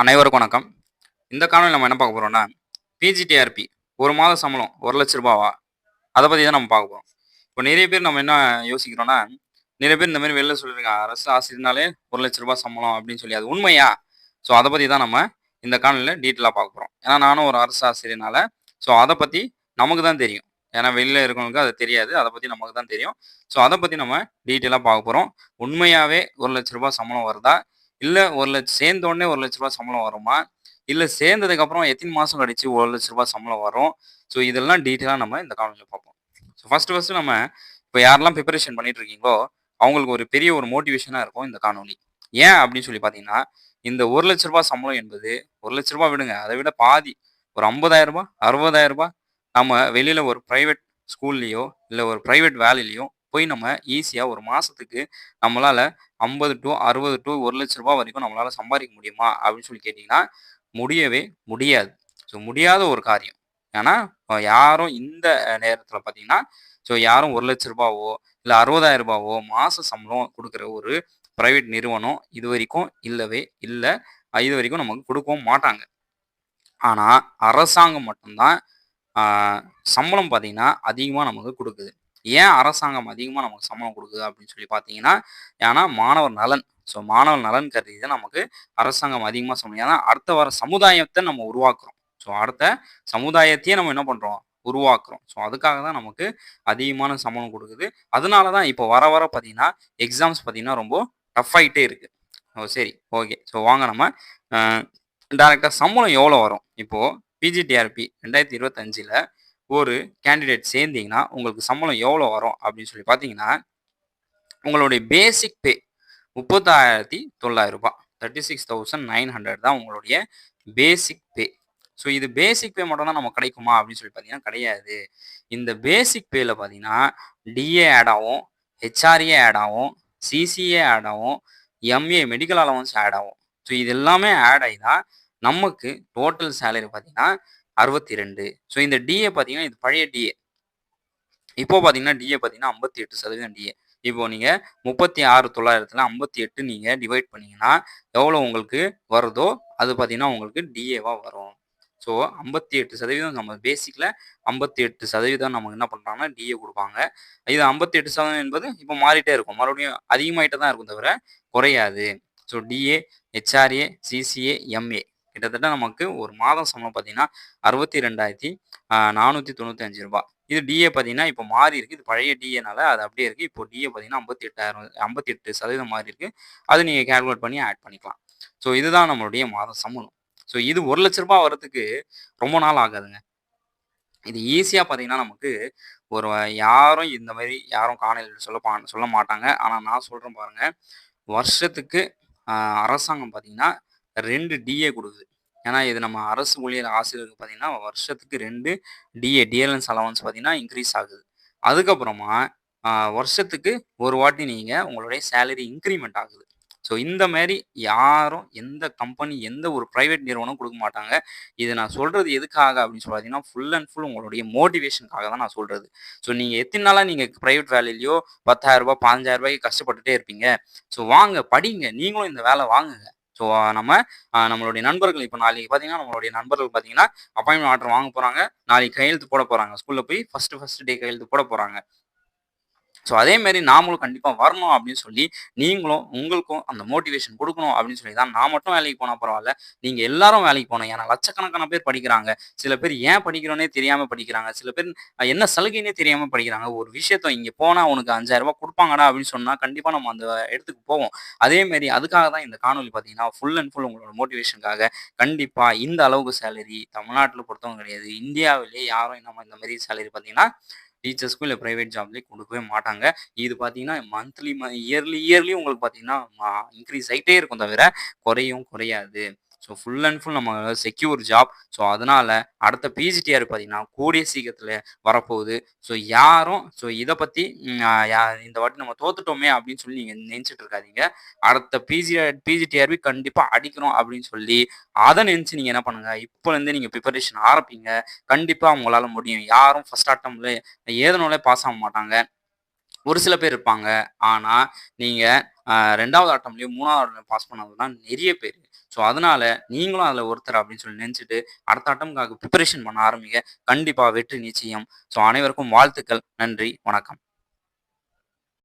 அனைவருக்கும் வணக்கம். இந்த காணொலி நம்ம என்ன பார்க்க போகிறோம்னா பிஜிடிஆர்பி ஒரு மாத சம்பளம் ஒரு லட்ச ரூபாவா? அதை பற்றி தான் நம்ம பார்க்க போகிறோம் இப்போ நிறைய பேர் நம்ம என்ன யோசிக்கிறோம்னா நிறைய பேர் இந்த மாதிரி வெளில சொல்லியிருக்காங்க அரசு ஆசிரியர்னாலே ஒரு லட்ச ரூபாய் சம்பளம் அப்படின்னு சொல்லி. அது உண்மையா? ஸோ அதை பற்றி தான் நம்ம இந்த காணொலியில் டீட்டெயிலாக பார்க்க போகிறோம் ஏன்னா நானும் ஒரு அரசு ஆசிரியர்னால ஸோ அதை பற்றி நமக்கு தான் தெரியும். ஏன்னா வெளியில் இருக்கவங்களுக்கு அது தெரியாது. அதை பற்றி நமக்கு தான் தெரியும். ஸோ அதை பற்றி நம்ம டீட்டெயிலாக பார்க்க போகிறோம் உண்மையாகவே ஒரு லட்ச ரூபாய் சம்பளம் வருதா? இல்லை ஒரு லட்சம் சேர்ந்த உடனே ஒரு லட்ச ரூபா சம்பளம் வருமா? இல்லை சேர்ந்ததுக்கப்புறம் எத்தனை மாதம் கழிச்சு ஒரு லட்ச ரூபா சம்பளம் வரும்? ஸோ இதெல்லாம் டீட்டெயிலாக நம்ம இந்த காலேஜில் பார்ப்போம். ஸோ ஃபஸ்ட்டு ஃபஸ்ட்டு நம்ம இப்போ யாரெல்லாம் ப்ரிப்பரேஷன் பண்ணிட்டு இருக்கீங்களோ அவங்களுக்கு ஒரு பெரிய ஒரு மோட்டிவேஷனாக இருக்கும் இந்த காணொலி ஏன் அப்படின்னு சொல்லி பார்த்தீங்கன்னா இந்த ஒரு லட்ச ரூபாய் சம்பளம் என்பது ஒரு லட்ச ரூபாய் விடுங்க அதை விட பாதி ஒரு ஐம்பதாயிரம் ரூபாய் அறுபதாயிரம் ரூபாய் நம்ம வெளியில் ஒரு ப்ரைவேட் ஸ்கூல்லையோ இல்லை ஒரு ப்ரைவேட் வேலையிலையோ போய் நம்ம ஈஸியாக ஒரு மாதத்துக்கு நம்மளால் ஐம்பது டு அறுபது டு ஒரு லட்ச ரூபா வரைக்கும் நம்மளால் சம்பாதிக்க முடியுமா? அப்படின்னு சொல்லி கேட்டிங்கன்னா முடியவே முடியாது. ஸோ முடியாத ஒரு காரியம். ஏன்னா யாரும் இந்த நேரத்தில் பார்த்தீங்கன்னா ஸோ யாரும் ஒரு லட்ச ரூபாவோ இல்லை அறுபதாயிரம் ரூபாவோ மாத சம்பளம் கொடுக்குற ஒரு ப்ரைவேட் நிறுவனம் இது வரைக்கும் இல்லவே இல்லை. இது வரைக்கும் நமக்கு கொடுக்கவும் மாட்டாங்க. ஆனால் அரசாங்கம் மட்டும்தான் சம்பளம் பார்த்தீங்கன்னா அதிகமாக நமக்கு கொடுக்குது. ஏன் அரசாங்கம் அதிகமாக நமக்கு சம்பளம் கொடுக்குது அப்படின்னு சொல்லி பார்த்தீங்கன்னா ஏன்னா மாணவர் நலன். ஸோ மாணவர் நலன் கருதி தான் நமக்கு அரசாங்கம் அதிகமாக சம்பளம். ஏன்னா அடுத்த வர சமுதாயத்தை நம்ம உருவாக்குறோம். ஸோ அடுத்த சமுதாயத்தையே நம்ம என்ன பண்ணுறோம் உருவாக்குறோம். ஸோ அதுக்காக தான் நமக்கு அதிகமான சம்பளம் கொடுக்குது. அதனால தான் இப்போ வர வர பார்த்தீங்கன்னா எக்ஸாம்ஸ் பார்த்தீங்கன்னா ரொம்ப டஃப் ஆகிட்டே இருக்குது ஓ சரி. ஓகே. ஸோ வாங்க நம்ம டேரெக்டாக சம்பளம் எவ்வளோ வரும்? இப்போது பிஜிடிஆர்பி ரெண்டாயிரத்தி இருபத்தஞ்சில் ஒரு கேண்டிடேட் சேர்ந்தீங்கன்னா உங்களுக்கு சம்பளம் எவ்வளோ வரும் அப்படின்னு சொல்லி பார்த்தீங்கன்னா உங்களுடைய பேசிக் பே முப்பத்தாயிரத்தி தொள்ளாயிரம் ரூபாய். Thirty six thousand nine hundred தான் உங்களுடைய பேசிக் பே ஸோ இது பேசிக் பே மட்டும் தான் நம்ம கிடைக்குமா அப்படின்னு சொல்லி பார்த்தீங்கன்னா கிடையாது. இந்த பேசிக் பேல பார்த்தீங்கன்னா டிஏ ஆட் ஆகும் ஹெச்ஆர்ஏ ஆட் ஆகும் சிசிஏ ஆட் ஆகும் எம்ஏ மெடிக்கல் அலவன்ஸ் ஆட் ஆகும். ஸோ இது எல்லாமே ஆட் ஆகி தான் நமக்கு டோட்டல் சேலரி பார்த்தீங்கன்னா அறுபத்தி ரெண்டு ஸோ இந்த டிஏ பார்த்தீங்கன்னா இது பழைய டிஏ இப்போ பார்த்தீங்கன்னா டிஏ பார்த்தீங்கன்னா ஐம்பத்தி எட்டு சதவீதம் டிஏ இப்போ நீங்கள் முப்பத்தி ஆறு தொள்ளாயிரத்தில் ஐம்பத்தி எட்டு நீங்கள் டிவைட் பண்ணிங்கன்னா எவ்வளோ உங்களுக்கு வருதோ அது பார்த்தீங்கன்னா உங்களுக்கு டிஏவாக வரும். ஸோ ஐம்பத்தி எட்டு சதவீதம் நம்ம பேசிக்கில் ஐம்பத்தி எட்டு சதவீதம் நமக்கு என்ன பண்ணுறாங்கன்னா டிஏ கொடுப்பாங்க. இது ஐம்பத்தி எட்டு சதவீதம் என்பது இப்போ மாறிட்டே இருக்கும். மறுபடியும் அதிகமாகிட்டே தான் இருக்கும் தவிர குறையாது. So DA HRA CCA MA கிட்டத்தட்ட நமக்கு ஒரு மாதம் சம்பளம் பார்த்தீங்கன்னா அறுபத்தி ரெண்டாயிரத்தி நானூற்றி தொண்ணூற்றி அஞ்சு ரூபாய். இது டிஏ பார்த்தீங்கன்னா இப்போ மாறி இருக்குது இது பழைய டிஏனால அது அப்படியே இருக்குது இப்போ டிஏ பார்த்தீங்கன்னா ஐம்பத்தி எட்டாயிரம் ஐம்பத்தி எட்டு சதவீதம் மாறி இருக்கு. அது நீங்கள் கேல்குலேட் பண்ணி ஆட் பண்ணிக்கலாம். ஸோ இதுதான் நம்மளுடைய மாத சம்பளம். ஸோ இது ஒரு லட்ச ரூபாய் வரதுக்கு ரொம்ப நாள் ஆகாதுங்க. இது ஈஸியாக பார்த்தீங்கன்னா நமக்கு ஒரு யாரும் இந்த மாதிரி யாரும் காணொலியில் சொல்ல பா சொல்ல மாட்டாங்க. ஆனால் நான் சொல்கிறேன் பாருங்கள் வருஷத்துக்கு அரசாங்கம் பார்த்தீங்கன்னா ரெண்டு டிஏ கொடுக்குது. ஏன்னா இது நம்ம அரசு ஊழியர் ஆசிரியருக்கு பார்த்தீங்கன்னா வருஷத்துக்கு ரெண்டு டிஏ டிஎல்என்ஸ் அலவன்ஸ் பார்த்தீங்கன்னா இன்க்ரீஸ் ஆகுது. அதுக்கப்புறமா வருஷத்துக்கு ஒரு வாட்டி நீங்கள் உங்களுடைய சேலரி இன்க்ரிமெண்ட் ஆகுது. ஸோ இந்த மாதிரி யாரும் எந்த கம்பெனி எந்த ஒரு ப்ரைவேட் நிறுவனம் கொடுக்க மாட்டாங்க. இது நான் சொல்கிறது எதுக்காக அப்படின்னு சொல்லி பார்த்தீங்கன்னா ஃபுல் அண்ட் ஃபுல் உங்களுடைய மோட்டிவேஷனுக்காக தான் நான் சொல்கிறது ஸோ நீங்கள் எத்தனை நாளாக நீங்கள் ப்ரைவேட் வேலையிலையோ பத்தாயிரரூபா ரூபாய் ரூபாய்க்கு கஷ்டப்பட்டுட்டே இருப்பீங்க. ஸோ வாங்க படிங்க. நீங்களும் இந்த வேலை வாங்குங்க. ஸோ நம்ம நம்மளுடைய நண்பர்கள் இப்போ நாளைக்கு பார்த்தீங்கன்னா நம்மளுடைய நண்பர்கள் பார்த்தீங்கன்னா அப்பாயின்மெண்ட் ஆர்டர் வாங்க போகிறாங்க நாளைக்கு கையெழுத்து போட போகிறாங்க ஸ்கூலில் போய் ஃபஸ்ட்டு ஃபஸ்ட்டு டே கையெழுத்து போட போகிறாங்க ஸோ அதேமாரி நாமளும் கண்டிப்பாக வரணும் அப்படின்னு சொல்லி நீங்களும் உங்களுக்கும் அந்த மோட்டிவேஷன் கொடுக்கணும் அப்படின்னு சொல்லி தான் நான் மட்டும் வேலைக்கு போனால் பரவாயில்ல. நீங்கள் எல்லாரும் வேலைக்கு போகணும். ஏன்னா லட்சக்கணக்கான பேர் படிக்கிறாங்க. சில பேர் ஏன் படிக்கிறோன்னே தெரியாமல் படிக்கிறாங்க. சில பேர் என்ன சலுகைன்னே தெரியாமல் படிக்கிறாங்க. ஒரு விஷயத்த இங்கே போனால் உனக்கு அஞ்சாயிரம் ரூபாய் கொடுப்பாங்கடா அப்படின்னு சொன்னால் கண்டிப்பாக நம்ம அந்த இடத்துக்கு போவோம். அதேமாரி அதுக்காக தான் இந்த காணொலி பார்த்தீங்கன்னா ஃபுல் அண்ட் ஃபுல் உங்களோட மோட்டிவேஷனுக்காக கண்டிப்பாக இந்த அளவுக்கு சேலரி தமிழ்நாட்டில் பொறுத்தவங்க கிடையாது. இந்தியாவிலே யாரும் நம்ம இந்த மாதிரி சேலரி பார்த்தீங்கன்னா டீச்சர்ஸ்க்கும் இல்லை ப்ரைவேட் ஜாப்லேயும் கொடுக்கவே மாட்டாங்க. இது பார்த்தீங்கன்னா மந்த்லி இயர்லி இயர்லி உங்களுக்கு பார்த்தீங்கன்னா இன்க்ரீஸ் ஆகிட்டே இருக்கும் தவிர குறையும் குறையாது. ஸோ ஃபுல் அண்ட் ஃபுல் நம்ம செக்யூர் ஜாப் ஸோ அதனால அடுத்த பிஜிடிஆர் பார்த்தீங்கன்னா கூடிய சீக்கிரத்தில் வரப்போகுது. ஸோ யாரும் ஸோ இதை பற்றி இந்த வாட்டி நம்ம தோத்துட்டோமே அப்படின்னு சொல்லி நீங்கள் நினச்சிட்டு இருக்காதீங்க. அடுத்த பிஜி பிஜிடிஆர்பி கண்டிப்பாக அடிக்கணும் அப்படின்னு சொல்லி அதை நினச்சி நீங்கள் என்ன பண்ணுங்கள் இப்போலேருந்து நீங்கள் ப்ரிப்பரேஷன் ஆரம்பிங்க. கண்டிப்பாக உங்களால் முடியும். யாரும் ஃபர்ஸ்ட் அட்டம்ல ஏதனாலே பாஸ் ஆக மாட்டாங்க. ஒரு சில பேர் இருப்பாங்க. ஆனால் நீங்கள் ரெண்டாவது ஆட்டம்லேயும் மூணாவது ஆட்டம் பாஸ் பண்ணவங்க தான் நிறைய பேர். ஸோ அதனால நீங்களும் அதில் ஒருத்தர் அப்படின்னு சொல்லி நினச்சிட்டு அடுத்த அட்டம்காக ப்ரிப்பரேஷன் பண்ண ஆரம்பிங்க. கண்டிப்பாக வெற்றி நிச்சயம். ஸோ அனைவருக்கும் வாழ்த்துக்கள். நன்றி. வணக்கம்.